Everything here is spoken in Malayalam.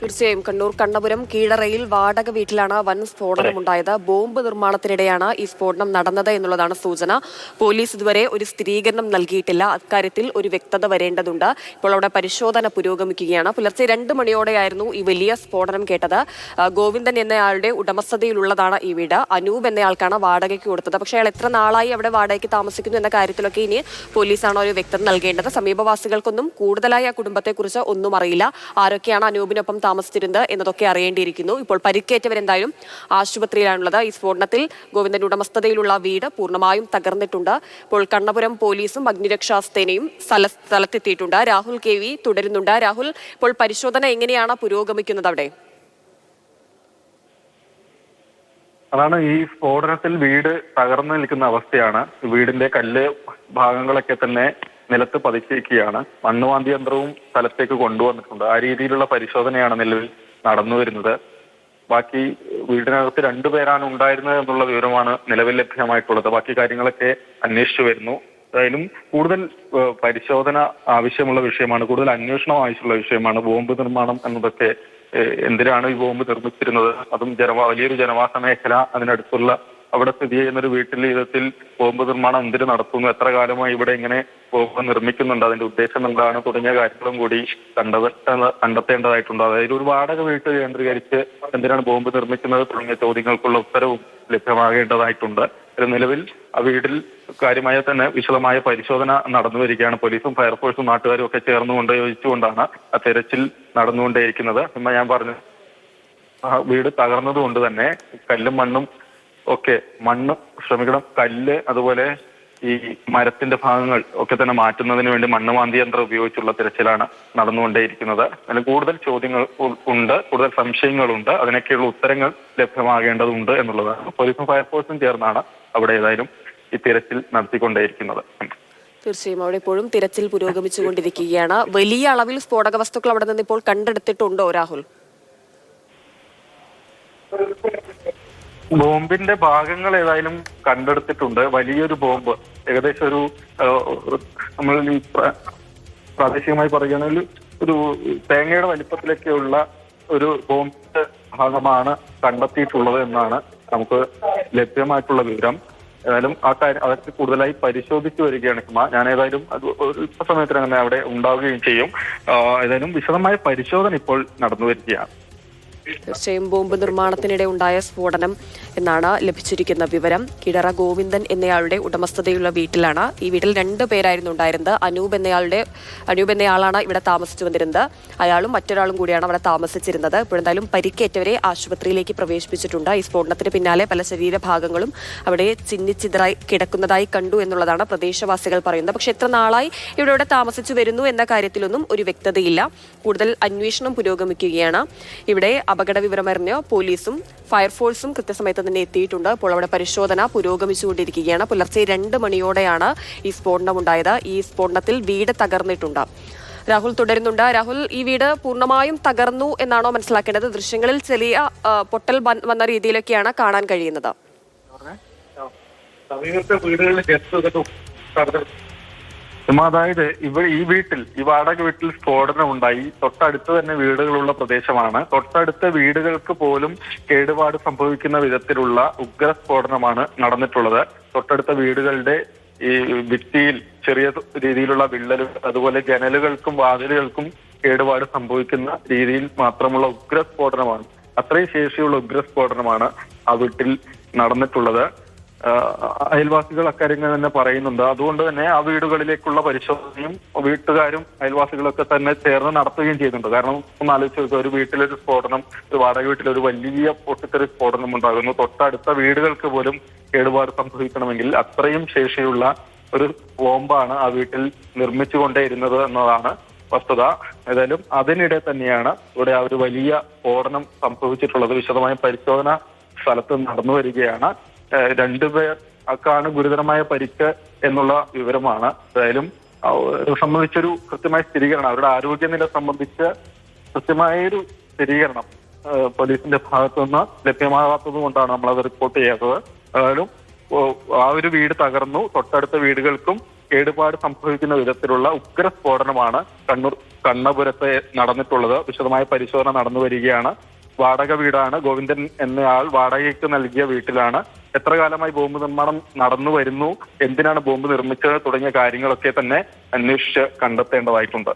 തീർച്ചയായും കണ്ണൂർ കണ്ണപുരം കീഴറയിൽ വാടക വീട്ടിലാണ് വൻ സ്ഫോടനമുണ്ടായത് ബോംബ് നിർമ്മാണത്തിനിടെയാണ് ഈ സ്ഫോടനം നടന്നത് എന്നുള്ളതാണ് സൂചന. പോലീസ് ഇതുവരെ ഒരു സ്ഥിരീകരണം നൽകിയിട്ടില്ല. അക്കാര്യത്തിൽ ഒരു വ്യക്തത വരേണ്ടതുണ്ട്. ഇപ്പോൾ അവിടെ പരിശോധന പുരോഗമിക്കുകയാണ്. പുലർച്ചെ രണ്ട് മണിയോടെയായിരുന്നു ഈ വലിയ സ്ഫോടനം കേട്ടത്. ഗോവിന്ദൻ എന്നയാളുടെ ഉടമസ്ഥതയിലുള്ളതാണ് ഈ വീട്. അനൂപ് എന്നയാൾക്കാണ് വാടകയ്ക്ക് കൊടുത്തത്. പക്ഷേ അയാൾ എത്ര നാളായി അവിടെ വാടകയ്ക്ക് താമസിക്കുന്നു എന്ന കാര്യത്തിലൊക്കെ ഇനി പോലീസാണ് ഒരു വ്യക്തത നൽകേണ്ടത്? സമീപവാസികൾക്കൊന്നും കൂടുതലായി ആ കുടുംബത്തെക്കുറിച്ച് ഒന്നും അറിയില്ല. ആരൊക്കെയാണ് അനൂപിനൊപ്പം താമസിച്ചിരുന്നത് എന്നതൊക്കെ അറിയേണ്ടിയിരിക്കുന്നു. ഇപ്പോൾ പരിക്കേറ്റവരെന്തായാലും ആശുപത്രിയിലാണുള്ളത്. ഈ സ്ഫോടനത്തിൽ ഗോവിന്ദന്റെ ഉടമസ്ഥതയിലുള്ള വീട് പൂർണമായും തകർന്നിട്ടുണ്ട്. ഇപ്പോൾ കണ്ണപുരം പോലീസും അഗ്നിരക്ഷാ സേനയും സ്ഥല സ്ഥലത്തെത്തിയിട്ടുണ്ട്. രാഹുൽ കെ വി തുടരുന്നുണ്ട്. രാഹുൽ ഇപ്പോൾ പരിശോധന എങ്ങനെയാണ് പുരോഗമിക്കുന്നത് അവിടെ? അതാണ് ഈ സ്ഫോടനത്തിൽ വീട് തകർന്നു നിൽക്കുന്ന അവസ്ഥയാണ്. വീടിന്റെ കല്ല് ഭാഗങ്ങളൊക്കെ തന്നെ നിലത്ത് പതിച്ചിരിക്കുകയാണ് മണ്ണുവാന്തി യന്ത്രവും സ്ഥലത്തേക്ക് കൊണ്ടുവന്നിട്ടുണ്ട്. ആ രീതിയിലുള്ള പരിശോധനയാണ് നിലവിൽ നടന്നു വരുന്നത് ബാക്കി വീടിനകത്ത് രണ്ടുപേരാണ് ഉണ്ടായിരുന്നത് എന്നുള്ള വിവരമാണ് നിലവിൽ ലഭ്യമായിട്ടുള്ളത്. ബാക്കി കാര്യങ്ങളൊക്കെ അന്വേഷിച്ചു വരുന്നു. കൂടുതൽ പരിശോധന ആവശ്യമുള്ള വിഷയമാണ് കൂടുതൽ അന്വേഷണം ആവശ്യമുള്ള വിഷയമാണ്. ബോംബ് നിർമ്മാണം എന്നതൊക്കെ എന്തിനാണ് ഈ ബോംബ് നിർമ്മിച്ചിരുന്നത്? അതും ജനവാ വലിയൊരു ജനവാസ മേഖല അതിനടുത്തുള്ള അവിടെ സ്ഥിതി ചെയ്യുന്ന ഒരു വീട്ടിൽ വിധത്തിൽ ബോംബ് നിർമ്മാണം എന്തിന് നടത്തുന്നു? എത്ര കാലമായി ഇവിടെ ഇങ്ങനെ ബോംബ് നിർമ്മിക്കുന്നുണ്ട്. അതിന്റെ ഉദ്ദേശം എന്താണ്? തുടങ്ങിയ കാര്യങ്ങളും കൂടി കണ്ടത് കണ്ടെത്തേണ്ടതായിട്ടുണ്ട്. അതായത് ഒരു വാടക വീട്ട് കേന്ദ്രീകരിച്ച് എന്തിനാണ് ബോംബ് നിർമ്മിക്കുന്നത്? തുടങ്ങിയ ചോദ്യങ്ങൾക്കുള്ള ഉത്തരവും ലഭ്യമാകേണ്ടതായിട്ടുണ്ട്. നിലവിൽ ആ വീട്ടിൽ കാര്യമായ തന്നെ വിശദമായ പരിശോധന നടന്നു വരികയാണ് പോലീസും ഫയർഫോഴ്സും നാട്ടുകാരും ഒക്കെ ചേർന്നുകൊണ്ട് യോജിച്ചുകൊണ്ടാണ് ആ തെരച്ചിൽ നടന്നുകൊണ്ടേയിരിക്കുന്നത്. എന്ന് ഞാൻ പറഞ്ഞു ആ വീട് തകർന്നതുകൊണ്ട് തന്നെ കല്ലും മണ്ണും ഒക്കെ മണ്ണ് ശ്രമിക്കണം കല്ല് അതുപോലെ ഈ മരത്തിന്റെ ഭാഗങ്ങൾ ഒക്കെ തന്നെ മാറ്റുന്നതിന് വേണ്ടി മണ്ണ് മാന്തി യന്ത്രം ഉപയോഗിച്ചുള്ള തിരച്ചിലാണ് നടന്നുകൊണ്ടേയിരിക്കുന്നത്. അതിന് കൂടുതൽ ചോദ്യങ്ങൾ ഉണ്ട് കൂടുതൽ സംശയങ്ങളുണ്ട്. അതിനൊക്കെയുള്ള ഉത്തരങ്ങൾ ലഭ്യമാകേണ്ടതുണ്ട് എന്നുള്ളതാണ്. പോലീസും ഫയർഫോഴ്സും ചേർന്നാണ് അവിടെ ഏതായാലും ഈ തിരച്ചിൽ നടത്തിക്കൊണ്ടേയിരിക്കുന്നത്. തീർച്ചയായും അവിടെ ഇപ്പോഴും തിരച്ചിൽ പുരോഗമിച്ചുകൊണ്ടിരിക്കുകയാണ്. വലിയ അളവിൽ സ്ഫോടക വസ്തുക്കൾ അവിടെ നിന്ന് ഇപ്പോൾ കണ്ടെടുത്തിട്ടുണ്ടോ രാഹുൽ? ബോംബിന്റെ ഭാഗങ്ങൾ ഏതായാലും കണ്ടെടുത്തിട്ടുണ്ട്. വലിയൊരു ബോംബ്. ഏകദേശം ഒരു നമ്മൾ പ്രാദേശികമായി പറയുകയാണെങ്കിൽ ഒരു തേങ്ങയുടെ വലിപ്പത്തിലൊക്കെയുള്ള ഒരു ബോംബിന്റെ ഭാഗമാണ് കണ്ടെത്തിയിട്ടുള്ളത് എന്നാണ് നമുക്ക് ലഭ്യമായിട്ടുള്ള വിവരം. ഏതായാലും ആ കാര്യം അതൊക്കെ കൂടുതലായി പരിശോധിച്ചു വരികയാണ് ഹിമ ഞാൻ ഏതായാലും അത് ഒരു സമയത്തിന് തന്നെ അവിടെ ഉണ്ടാവുകയും ചെയ്യും. ഏതായാലും വിശദമായ പരിശോധന ഇപ്പോൾ നടന്നു വരികയാണ്. തീർച്ചയായും ബോംബ് നിർമ്മാണത്തിനിടെ ഉണ്ടായ സ്ഫോടനം എന്നാണ് ലഭിച്ചിരിക്കുന്ന വിവരം. കിടറ ഗോവിന്ദൻ എന്നയാളുടെ ഉടമസ്ഥതയുള്ള വീട്ടിലാണ്. ഈ വീട്ടിൽ രണ്ട് പേരായിരുന്നു ഉണ്ടായിരുന്നത്. അനൂപ് എന്നയാളുടെ അനൂപ് എന്നയാളാണ് ഇവിടെ താമസിച്ചു വന്നിരുന്നത്. അയാളും മറ്റൊരാളും കൂടിയാണ് അവിടെ താമസിച്ചിരുന്നത്. ഇപ്പോഴെന്തായാലും പരിക്കേറ്റവരെ ആശുപത്രിയിലേക്ക് പ്രവേശിപ്പിച്ചിട്ടുണ്ട്. ഈ സ്ഫോടനത്തിന് പിന്നാലെ പല ശരീരഭാഗങ്ങളും അവിടെ ചിന്നിച്ചിതറായി കിടക്കുന്നതായി കണ്ടു എന്നുള്ളതാണ് പ്രദേശവാസികൾ പറയുന്നത്. പക്ഷെ എത്ര നാളായി ഇവിടെ ഇവിടെ താമസിച്ചു വരുന്നു എന്ന കാര്യത്തിലൊന്നും ഒരു വ്യക്തതയില്ല. കൂടുതൽ അന്വേഷണം പുരോഗമിക്കുകയാണ്. ഇവിടെ അപകട വിവരമറിഞ്ഞ് പോലീസും ഫയർഫോഴ്സും കൃത്യസമയത്ത് തന്നെ എത്തിയിട്ടുണ്ട്. അപ്പോൾ അവിടെ പരിശോധന പുരോഗമിച്ചുകൊണ്ടിരിക്കുകയാണ്. പുലർച്ചെ രണ്ട് മണിയോടെയാണ് ഈ സ്ഫോടനം ഉണ്ടായത് ഈ സ്ഫോടനത്തിൽ വീട് തകർന്നിട്ടുണ്ട്. രാഹുൽ തുടരുന്നുണ്ട്. രാഹുൽ ഈ വീട് പൂർണമായും തകർന്നു എന്നാണോ മനസ്സിലാക്കേണ്ടത്? ദൃശ്യങ്ങളിൽ ചെറിയ പൊട്ടൽ വന്ന- രീതിയിലൊക്കെയാണ് കാണാൻ കഴിയുന്നത്. വീടുകളിൽ അതായത് ഇവിടെ ഈ വീട്ടിൽ ഈ വാടക വീട്ടിൽ സ്ഫോടനം ഉണ്ടായി. തൊട്ടടുത്ത് തന്നെ വീടുകളുള്ള പ്രദേശമാണ്. തൊട്ടടുത്ത വീടുകൾക്ക് പോലും കേടുപാട് സംഭവിക്കുന്ന വിധത്തിലുള്ള ഉഗ്ര സ്ഫോടനമാണ് നടന്നിട്ടുള്ളത്. തൊട്ടടുത്ത വീടുകളുടെ ഈ ഭിത്തിയിൽ ചെറിയ രീതിയിലുള്ള വിള്ളലുകൾ അതുപോലെ ജനലുകൾക്കും വാതിലുകൾക്കും കേടുപാട് സംഭവിക്കുന്ന രീതിയിൽ മാത്രമുള്ള ഉഗ്ര സ്ഫോടനമാണ്. അത്രയും ശേഷിയുള്ള ഉഗ്ര സ്ഫോടനമാണ് ആ വീട്ടിൽ നടന്നിട്ടുള്ളത്. അയൽവാസികൾ അക്കാര്യങ്ങൾ തന്നെ പറയുന്നുണ്ട്. അതുകൊണ്ട് തന്നെ ആ വീടുകളിലേക്കുള്ള പരിശോധനയും വീട്ടുകാരും അയൽവാസികളൊക്കെ തന്നെ ചേർന്ന് നടത്തുകയും ചെയ്യുന്നുണ്ട്. കാരണം ഒന്ന് ആലോചിച്ച് നോക്കുക ഒരു വീട്ടിലൊരു സ്ഫോടനം ഒരു വാടക വീട്ടിൽ ഒരു വലിയ പൊട്ടിത്തെറി സ്ഫോടനം ഉണ്ടാകുന്നു. തൊട്ടടുത്ത വീടുകൾക്ക് പോലും കേടുപാട് സംഭവിക്കണമെങ്കിൽ അത്രയും ശേഷിയുള്ള ഒരു ബോംബാണ് ആ വീട്ടിൽ നിർമ്മിച്ചുകൊണ്ടേയിരുന്നത് എന്നതാണ് വസ്തുത. ഏതായാലും അതിനിടെ തന്നെയാണ് ഇവിടെ ആ ഒരു വലിയ സ്ഫോടനം സംഭവിച്ചിട്ടുള്ളത്. വിശദമായ പരിശോധന സ്ഥലത്ത് നടന്നു വരികയാണ്. രണ്ടുപേർ അക്കാണ് ഗുരുതരമായ പരിക്ക് എന്നുള്ള വിവരമാണ്. ഏതായാലും സംബന്ധിച്ചൊരു കൃത്യമായ സ്ഥിരീകരണം അവരുടെ ആരോഗ്യനില സംബന്ധിച്ച് കൃത്യമായൊരു സ്ഥിരീകരണം പോലീസിന്റെ ഭാഗത്തു നിന്ന് ലഭ്യമാകാത്തത് കൊണ്ടാണ് നമ്മളത് റിപ്പോർട്ട് ചെയ്യാത്തത്. ഏതായാലും ആ ഒരു വീട് തകർന്നു. തൊട്ടടുത്ത വീടുകൾക്കും കേടുപാട് സംഭവിക്കുന്ന വിധത്തിലുള്ള ഉഗ്ര സ്ഫോടനമാണ് കണ്ണൂർ കണ്ണപുരത്ത് നടന്നിട്ടുള്ളത്. വിശദമായ പരിശോധന നടന്നു വരികയാണ്. വാടക വീടാണ്. ഗോവിന്ദൻ എന്നയാൾ വാടകയ്ക്ക് നൽകിയ വീട്ടിലാണ്. എത്ര കാലമായി ബോംബ് നിർമ്മാണം നടന്നു വരുന്നു? എന്തിനാണ് ബോംബ് നിർമ്മിച്ചത്? തുടങ്ങിയ കാര്യങ്ങളൊക്കെ തന്നെ അന്വേഷിച്ച് കണ്ടെത്തേണ്ടതായിട്ടുണ്ട്.